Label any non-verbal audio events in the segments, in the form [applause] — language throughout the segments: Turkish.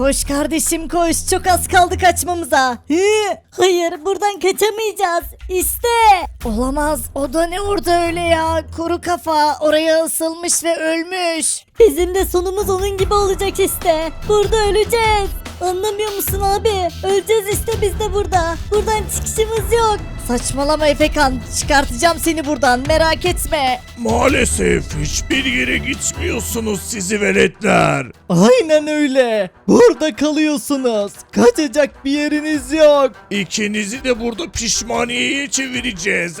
Koş kardeşim koş çok az kaldı kaçmamıza. Hı, hayır buradan kaçamayacağız. İşte. Olamaz o da ne orada öyle ya. Kuru kafa oraya ısılmış ve ölmüş. Bizim de sonumuz onun gibi olacak işte. Burada öleceğiz. Anlamıyor musun abi? Öleceğiz işte biz de burada. Buradan çıkışımız yok. Saçmalama Efekan. Çıkartacağım seni buradan merak etme. Maalesef hiçbir yere gitmiyorsunuz sizi veletler. Aynen öyle. Burada kalıyorsunuz. Kaçacak bir yeriniz yok. İkinizi de burada pişmaniyeye çevireceğiz. [laughs]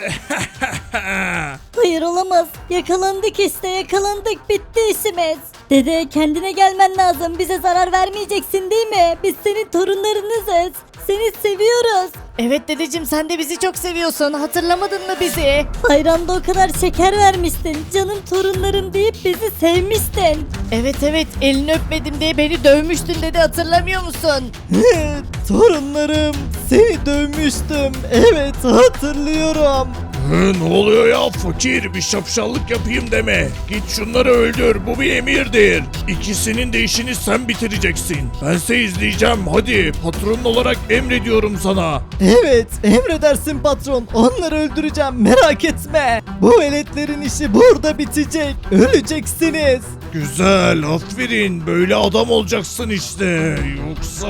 Hayır olamaz. Yakalandık işte yakalandık bitti işimiz. Dede kendine gelmen lazım. Bize zarar vermeyeceksin değil mi? Biz senin torunlarınızız. Seni seviyoruz. Evet dedeciğim sen de bizi çok seviyorsun. Hatırlamadın mı bizi? Bayramda o kadar şeker vermiştin. Canım torunlarım deyip bizi sevmiştin. Evet evet elini öpmedim diye beni dövmüştün dedi hatırlamıyor musun? [laughs] Torunlarım seni dövmüştüm. Evet hatırlıyorum. Hı, ne oluyor ya fakir bir şapşallık yapayım deme. Git şunları öldür bu bir emirdir. İkisinin de işini sen bitireceksin. Bense izleyeceğim hadi patronun olarak emrediyorum sana. Evet emredersin patron. Onları öldüreceğim merak etme. Bu veletlerin işi burada bitecek. Öleceksiniz. Güzel aferin böyle adam olacaksın işte. Yoksa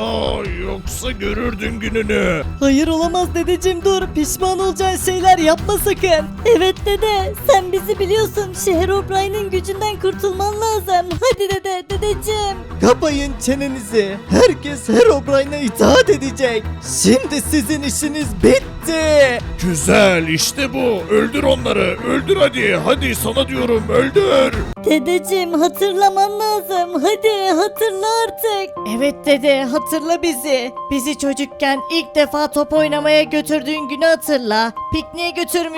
yoksa görürdün gününü. Hayır olamaz dedeciğim dur. Pişman olacağın şeyler yapma sakın. Evet dede sen bizi biliyorsun. Şehir O'Brien'in gücünden kurtulman lazım. Hadi dede dedeciğim. Kapayın çenenizi. Herkes Herobrine'a itaat edecek. Şimdi sizin işiniz bitti. Güzel işte bu öldür onları öldür hadi hadi sana diyorum öldür. Dedeciğim hatırlaman lazım. Hadi hatırla artık. Evet dede hatırla bizi. Bizi çocukken ilk defa top oynamaya götürdüğün günü hatırla. Pikniğe götürmüştün.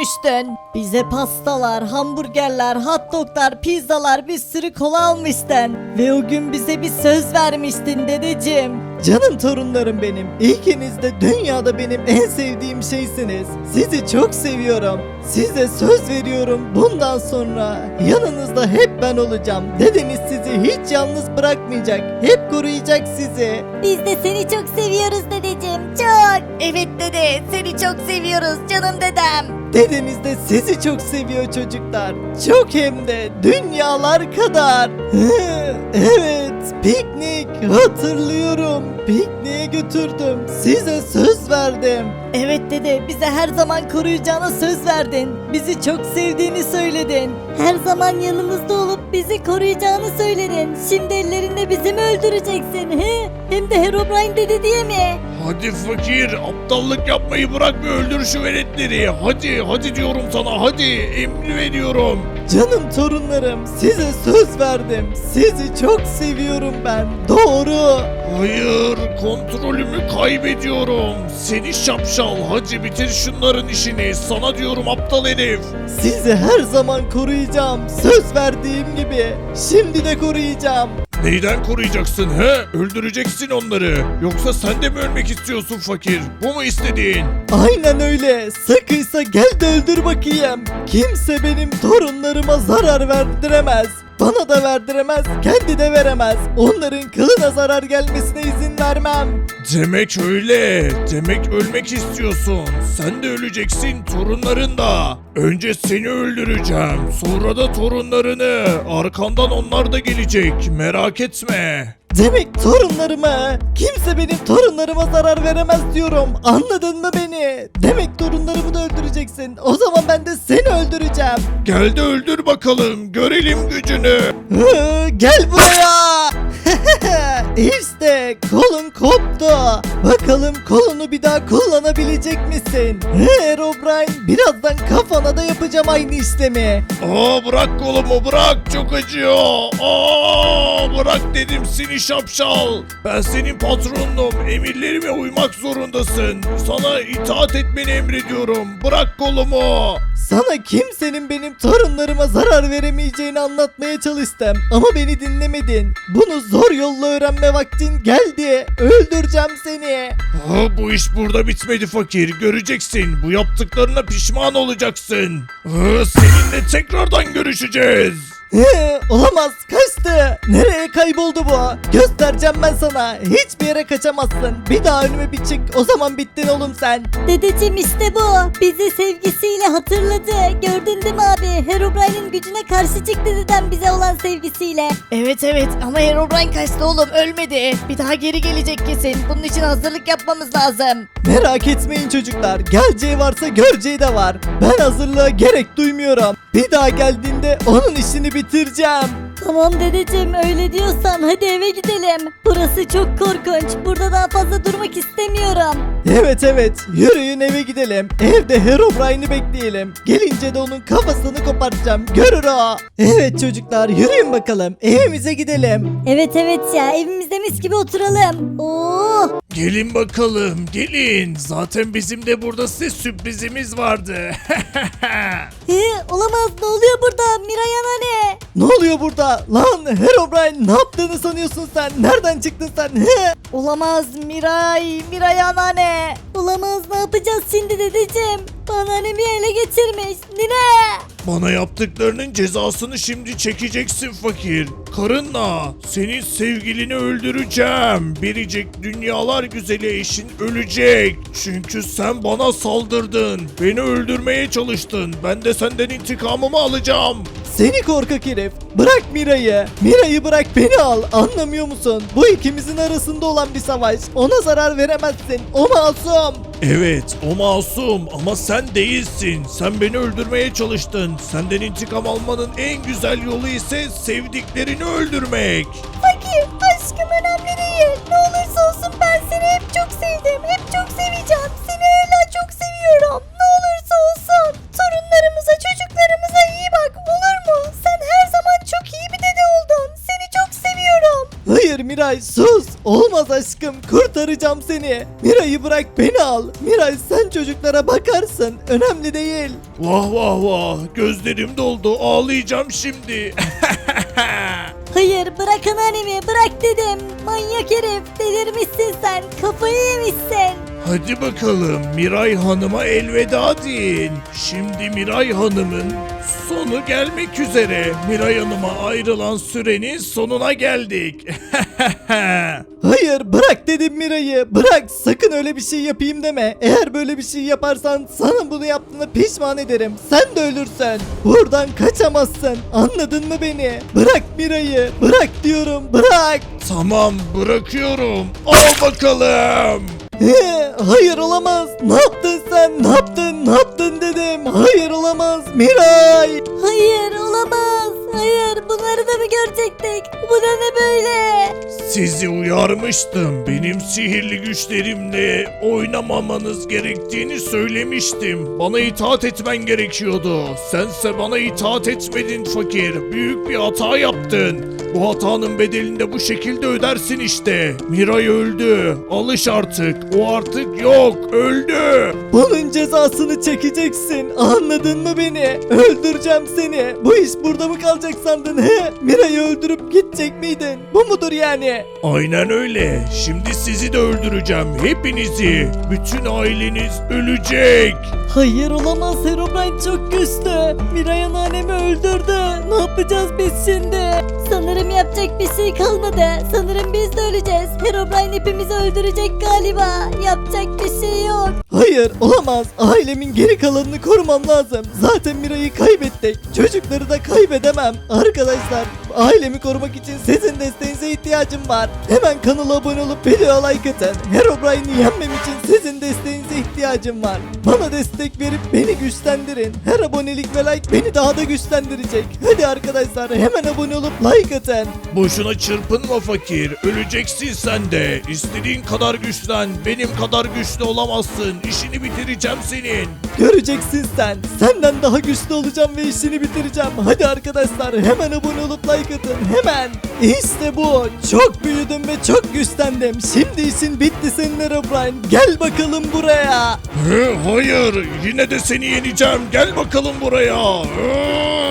Bize pastalar, hamburgerler, hot doglar, pizzalar bir sürü kola almıştın. Ve o gün bize bir söz vermiştin dedeciğim. Canım torunlarım benim. İkiniz de dünyada benim en sevdiğim şeysiniz. Sizi çok seviyorum. Size söz veriyorum. Bundan sonra yanınızda hep ben olacağım. Dedeniz sizi hiç yalnız bırakmayacak. Hep koruyacak sizi. Biz de seni çok seviyoruz dedeciğim. Çok. Evet dede seni çok seviyoruz canım dedem. Dedeniz de sizi çok seviyor çocuklar. Çok hem de dünyalar kadar. [laughs] Evet, piknik hatırlıyorum. Pikniğe götürdüm. Size söz verdim. Evet dede bize her zaman koruyacağına söz verdin. Bizi çok sevdiğini söyledin. Her zaman yanımızda olup bizi koruyacağını söyledin. Şimdi ellerinde bizi mi öldüreceksin he? Hem de Herobrine dedi diye mi? Hadi fakir aptallık yapmayı bırak ve öldür şu veletleri. Hadi hadi diyorum sana hadi emri veriyorum. Canım torunlarım, size söz verdim. Sizi çok seviyorum ben. Doğru. Hayır kontrolümü kaybediyorum. Seni şapşal hadi bitir şunların işini. Sana diyorum aptal herif. Sizi her zaman koruyacağım. Söz verdiğim gibi. Şimdi de koruyacağım. Neyden koruyacaksın he? Öldüreceksin onları. Yoksa sen de mi ölmek istiyorsun fakir? Bu mu istediğin? Aynen öyle. Sıkıysa gel de öldür bakayım. Kimse benim torunlarıma zarar verdiremez. Bana da verdiremez, kendi de veremez. Onların kılına zarar gelmesine izin vermem. Demek öyle. Demek ölmek istiyorsun. Sen de öleceksin torunların da. Önce seni öldüreceğim. Sonra da torunlarını. Arkandan onlar da gelecek. Merak etme. Demek torunlarıma, kimse benim torunlarıma zarar veremez diyorum. Anladın mı beni? Demek torunlarımı da öldüreceksin. O zaman ben de seni öldüreceğim. Gel de öldür bakalım. Görelim gücünü. Hı, Gel buraya. [laughs] işte kolun koptu. Bakalım kolunu bir daha kullanabilecek misin? He Herobrine birazdan kafana da yapacağım aynı işlemi. Aa bırak kolumu bırak çok acıyor. Aa bırak dedim seni şapşal. Ben senin patronunum. Emirlerime uymak zorundasın. Sana itaat etmeni emrediyorum. Bırak kolumu. Sana kimsenin benim torunlarıma zarar veremeyeceğini anlatmaya çalıştım ama beni dinlemedin. Bunu zor yolla öğrenme vaktin geldi. Öldüreceğim seni. Aa, bu iş burada bitmedi fakir. Göreceksin. Bu yaptıklarına pişman olacaksın. Aa, seninle tekrardan görüşeceğiz. He, olamaz kaçtı. Nereye kayboldu bu? Göstereceğim ben sana. Hiçbir yere kaçamazsın. Bir daha önüme bir çık. O zaman bittin oğlum sen. Dedeciğim işte bu. Bizi sevgisiyle hatırladı. Gördün değil mi abi? Herobrine'in gücüne karşı çıktı dedem bize olan sevgisiyle. Evet evet ama Herobrine kaçtı oğlum ölmedi. Bir daha geri gelecek kesin. Bunun için hazırlık yapmamız lazım. Merak etmeyin çocuklar. Geleceği varsa göreceği de var. Ben hazırlığa gerek duymuyorum. Bir daha geldiğinde onun işini bitireceğim. Tamam dedeciğim öyle diyorsan hadi eve gidelim. Burası çok korkunç. Burada daha fazla durmak istemiyorum. Evet evet yürüyün eve gidelim. Evde Herobrine'i bekleyelim. Gelince de onun kafasını kopartacağım. Görür o. Evet çocuklar yürüyün bakalım. Evimize gidelim. Evet evet ya evimizde mis gibi oturalım. Oo. Gelin bakalım gelin. Zaten bizim de burada size sürprizimiz vardı. [laughs] He, olamaz ne oluyor burada Miray anne? Ne oluyor burada? Lan Herobrine ne yaptığını sanıyorsun sen? Nereden çıktın sen? He? Olamaz Miray, Miray anneanne. Olamaz ne yapacağız şimdi dedeciğim? Anneannemi ele getirmiş. Nine? Bana yaptıklarının cezasını şimdi çekeceksin fakir. Karınla senin sevgilini öldüreceğim. Biricik dünyalar güzeli eşin ölecek. Çünkü sen bana saldırdın. Beni öldürmeye çalıştın. Ben de senden intikamımı alacağım. Seni korkak herif. Bırak Mira'yı. Mira'yı bırak beni al. Anlamıyor musun? Bu ikimizin arasında olan bir savaş. Ona zarar veremezsin. O masum. Evet o masum ama sen değilsin. Sen beni öldürmeye çalıştın. Senden intikam almanın en güzel yolu ise sevdiklerini öldürmek. Fakir aşkım önemli değil. Ne olursa olsun ben seni hep çok sevdim. Hep çok seveceğim. Seni hala çok seviyorum. Ne olursa olsun. Torunlarımıza çocuklarımıza iyi bak olur mu? Sen her zaman çok iyi bir dede oldun. Seni çok seviyorum. Hayır Miray sus. Olmaz aşkım. Kurtaracağım seni. Mira'yı bırak beni al. Miray sen çocuklara bakarsın. Önemli değil. Vah vah vah gözlerim doldu ağlayacağım şimdi. [laughs] Hayır bırak anneannemi bırak dedim. Manyak herif delirmişsin sen. Kafayı yemişsin. Hadi bakalım Miray Hanım'a elveda deyin. Şimdi Miray Hanım'ın sonu gelmek üzere. Miray Hanım'a ayrılan sürenin sonuna geldik. [laughs] Hayır bırak dedim Mira'yı. Bırak sakın öyle bir şey yapayım deme. Eğer böyle bir şey yaparsan sana bunu yaptığına pişman ederim. Sen de ölürsün. Buradan kaçamazsın. Anladın mı beni? Bırak Mira'yı. Bırak diyorum. Bırak. tamam bırakıyorum. Al bakalım. He, Hayır olamaz. Ne yaptın sen? Ne yaptın? Ne yaptın dedim. Hayır olamaz. Miray. Hayır olamaz. Hayır bunları da mı görecektik? Bu da ne böyle? Sizi uyarmıştım. Benim sihirli güçlerimle oynamamanız gerektiğini söylemiştim. Bana itaat etmen gerekiyordu. Sense bana itaat etmedin fakir. Büyük bir hata yaptın. Bu hatanın bedelini de bu şekilde ödersin işte. Miray öldü. Alış artık. O artık yok. Öldü. Bunun cezasını çekeceksin. Anladın mı beni? Öldüreceğim seni. Bu iş burada mı kalacak sandın he? Mira'yı öldürüp gidecek miydin? Bu mudur yani? Aynen öyle. Şimdi sizi de öldüreceğim. Hepinizi. Bütün aileniz ölecek. Hayır olamaz Herobrine çok güçlü. Miray anneannemi öldürdü. Ne yapacağız biz şimdi? Sanırım yapacak bir şey kalmadı. Sanırım biz de öleceğiz. Herobrine hepimizi öldürecek galiba. Yapacak bir şey yok. Hayır olamaz. Ailemin geri kalanını korumam lazım. Zaten Mira'yı kaybettik. Çocukları da kaybedemem. Arkadaşlar ailemi korumak için sizin desteğinize ihtiyacım var. Hemen kanala abone olup videoya like atın. Herobrine'i yenmem için sizin desteğinize ihtiyacım var. Bana destek verip beni güçlendirin. Her abonelik ve like beni daha da güçlendirecek. Hadi arkadaşlar hemen abone olup like atın. Boşuna çırpınma fakir. Öleceksin sen de. İstediğin kadar güçlen. Benim kadar güçlü olamazsın. İşini bitireceğim senin. Göreceksin sen. Senden daha güçlü olacağım ve işini bitireceğim. Hadi arkadaşlar hemen abone olup like atın. Hemen. İşte bu. Çok büyüdüm ve çok güçlendim. Şimdi işin bitti senin Herobrine. Gel bakalım buraya. Hı, hayır. Yine de seni yeneceğim. Gel bakalım buraya. Hı.